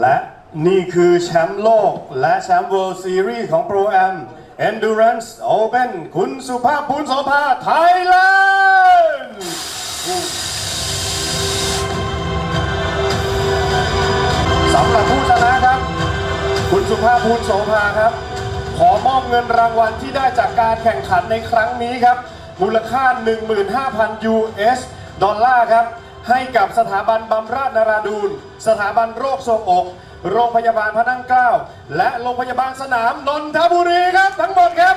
และนี่คือแชมป์โลกและแชมป์ World Series ของ Pro Am Endurance Open คุณสุภาพบุญโสภาไทยแลนด์สำหรับผู้ชนะครับ คุณสุภาพบุญโสภาครับ ขอมอบเงินรางวัลที่ได้จากการแข่งขันในครั้งนี้ครับ มูลค่า 15,000 US ดอลลาร์ครับ ให้กับสถาบันบำราศนาราดูน สถาบันโรคทรงอก โรงพยาบาลพระนั่งเกล้า และโรงพยาบาลสนามนนทบุรีครับทั้งหมดครับ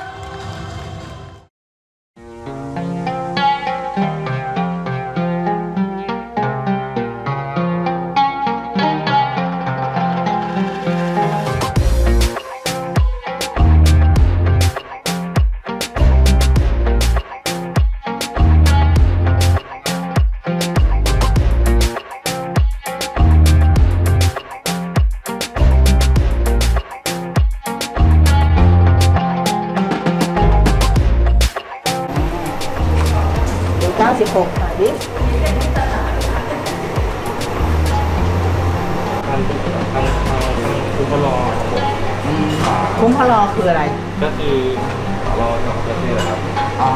เดี๋ยวเก้าสิบหกค่ะดิทางทางทางคุณพลอคุ้มพลอคืออะไร ก็คือรอสองประเครับ อ๋อ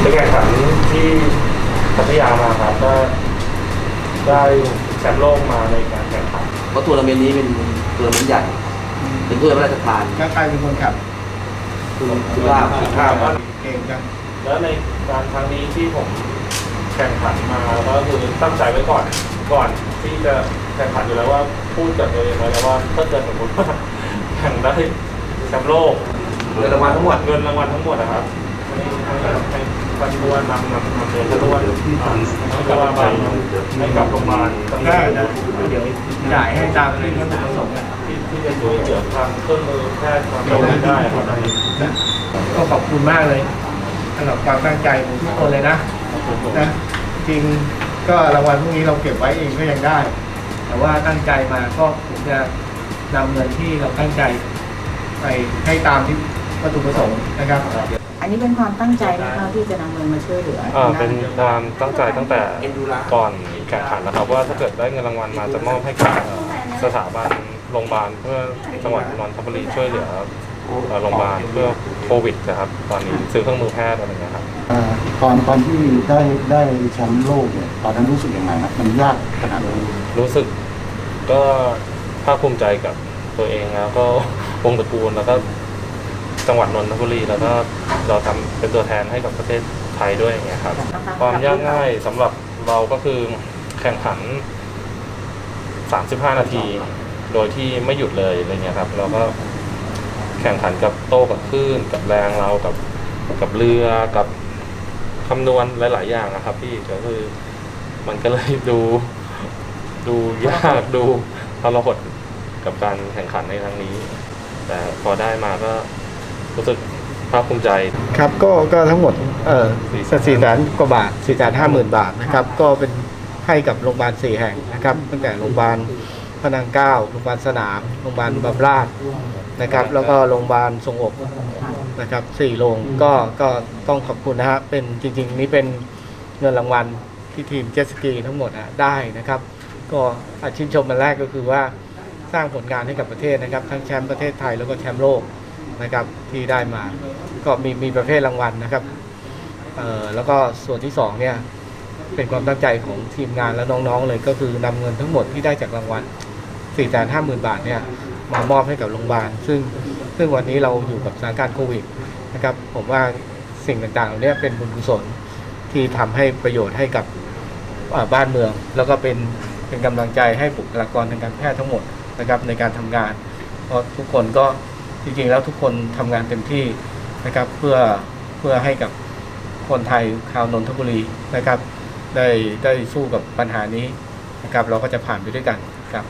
ไปแข่งขันที่พัทยามาครับก็ได้ แชมป์โลกมาในการแข่งขันเพราะทัวร์นาเมนต์นี้เป็นทัวร์นาเมนต์ใหญ่ เป็นถ้วยพระราชทานก็ใครเป็นคนขับคุณคุณลาภสุภาพว่าเก่งจังแล้วในการครั้งนี้ที่ผมแข่งขันมาก็คือตั้งใจไว้ก่อนก่อนที่จะแข่งขันอยู่แล้วว่าพูดกับตัวเองไว้แล้วว่าถ้าเกิดสมมติว่าแข่งได้แชมป์โลกเงินรางวัลทั้งหมดเงินรางวัลทั้งหมดนะครับ ให้ให้ให้ปันตัวนำนำนำเงินตัวนให้กับโรงพยาบาลให้กับโรงพยาบาลได้นะเดี๋ยวจ่ายให้ตามในวัตถุประสงค์ที่ที่จะช่วยเหลือทางเครื่องมือแพทย์ความรู้ได้ครับก็ขอบคุณมากเลยสำหรับความตั้งใจของทุกคนเลยนะนะจริงก็รางวัลพวกนี้เราเก็บไว้เองก็ยังได้ แต่ว่าตั้งใจมาก็ผมจะนำเงินที่เราตั้งใจไปให้ตามที่วัตถุประสงค์นะครับ อันนี้เป็นความตั้งใจนะคะที่จะนำเงินมาช่วยเหลืออ่าะเป็นความตั้งใจตั้งแต่ก่อนแข่งขันนะครับว่าถ้าเกิดได้เงินรางวัลมาจะมอบให้กับสถาบันโรงพยาบาลเพื่อจังหวัดนนทบุรีช่วยเหลือเอ่อโรงพยาบาลเพื่อโควิดนะครับ ตอนนี้ซื้อเครื่องมือแพทย์อะไรอย่างเงี้ยครับอ่าตอนตอนที่ได้ได้แชมป์โลกเนี่ยตอนนั้นรู้สึกยังไงครับมันยากขนาดไหนรู้สึกก็ภาคภูมิใจกับตัวเองแล้วก็วงตระกูลแล้วก็ จังหวัดนนทบุรีแล้วก็เราทำเป็นตัวแทนให้กับประเทศไทยด้วยอย่างเงี้ยครับ ความยากง่ายสำหรับเราก็คือแข่งขัน 35 นาที โดยที่ไม่หยุดเลยอะไรเงี้ยครับ เราก็แข่งขันกับโต้กับคลื่นกับแรงเรากับกับเรือกับคำนวณหลาย ๆ อย่างนะครับ พี่ก็คือมันก็เลยดู ดูยากดูทรหดกับการแข่งขันในครั้งนี้ แต่พอได้มาก็ รู้สึกภาคภูมิใจ ครับก็ก็ทั้งหมดเอ่อ400,000สี่แสนกว่าบาทสี่แสนห้าหมื่นบาทนะครับก็เป็นให้กับโรงพยาบาลสี่แห่งนะครับ ตั้งแต่โรงพยาบาลพระนางเกล้าโรงพยาบาลสนามโรงพยาบาลบำราศนะครับ แล้วก็โรงพยาบาลทรงอกนะครับสี่โรงก็ก็ต้องขอบคุณนะฮะเป็นจริง ๆ นี้เป็นเงินรางวัลที่ทีมเจตสกีทั้งหมดอะได้นะครับ ก็อาชื่นชมมันแรกก็คือว่าสร้างผลงานให้กับประเทศนะครับ ทั้งแชมป์ประเทศไทยแล้วก็แชมป์โลก นะครับที่ได้มา ก็มีมีประเภทรางวัลนะครับเอ่อแล้วก็ส่วนที่สองเนี่ยเป็นความตั้งใจของทีมงานและน้องๆเลยก็คือนำเงินทั้งหมดที่ได้จากรางวัล 4 5 0 0 0 0 บาทเนี่ยมามอบให้กับโรงพยาบาล ซึ่งซึ่งวันนี้เราอยู่กับสถานการณ์โควิดนะครับผมว่าสิ่งต่างๆเหล่านี้เป็นบุญกุศลที่ทำให้ประโยชน์ให้กับบ้านเมือง แล้วก็เป็นเป็นกำลังใจให้บุคลากรทางการแพทย์ทั้งหมดนะครับในการทำงาน เพราะทุกคนก็ จริงๆแล้วทุกคนทำงานเต็มที่นะครับเพื่อเพื่อให้กับคนไทยชาวนนทบุรีนะครับ ได้ได้สู้กับปัญหานี้นะครับ เราก็จะผ่านไปด้วยกันครับ